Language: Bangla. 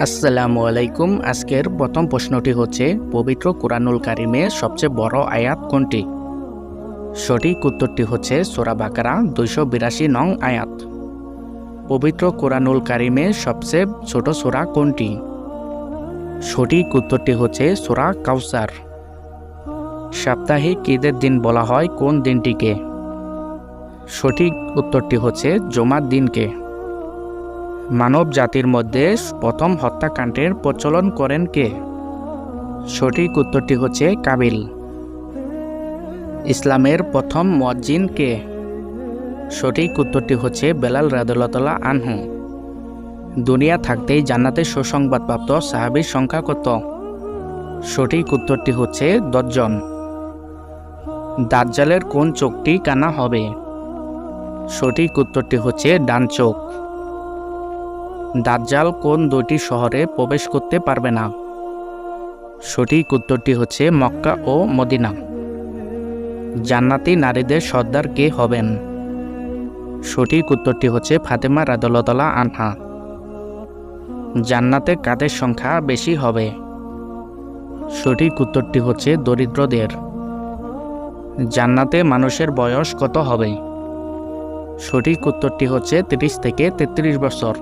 আসসালামু আলাইকুম। আজকের প্রথম প্রশ্নটি হচ্ছে, পবিত্র কোরআনুল কারিমে সবচেয়ে বড় আয়াত কোনটি? সঠিক উত্তরটি হচ্ছে সোরা বাকারা, দুইশো বিরাশি নং আয়াত। পবিত্র কোরআনুল কারিমে সবচেয়ে ছোট সোরা কোনটি? সঠিক উত্তরটি হচ্ছে সোরা কাউসার। সাপ্তাহিক ঈদের দিন বলা হয় কোন দিনটিকে? সঠিক উত্তরটি হচ্ছে জমার দিনকে। মানব জাতির মধ্যে প্রথম হত্যাকাণ্ডের প্রচলন করেন কে? সঠিক উত্তরটি হচ্ছে কাবিল। ইসলামের প্রথম মজ্জিন কে? সঠিক উত্তরটি হচ্ছে বেলাল রাদুল্লাহ আনহু। দুনিয়া থাকতেই জান্নাতের সুসংবাদপ্রাপ্ত সাহাবির সংখ্যা কত? সঠিক উত্তরটি হচ্ছে দশজন। দাজ্জালের কোন চোখটি কানা হবে? সঠিক উত্তরটি হচ্ছে ডান চোখ। দাজ্জাল কোন দুটি শহরে প্রবেশ করতে পারবে না? সঠিক উত্তরটি হচ্ছে মক্কা ও মদিনা। জান্নাতি নারীদের সর্দার কে হবেন? সঠিক উত্তরটি হচ্ছে ফাতেমা রাদলতলা আনহা। জান্নাতে কাদের সংখ্যা বেশি হবে? সঠিক উত্তরটি হচ্ছে দরিদ্রদের। জান্নাতে মানুষের বয়স কত হবে? সঠিক উত্তরটি হচ্ছে তিরিশ থেকে তেত্রিশ বছর।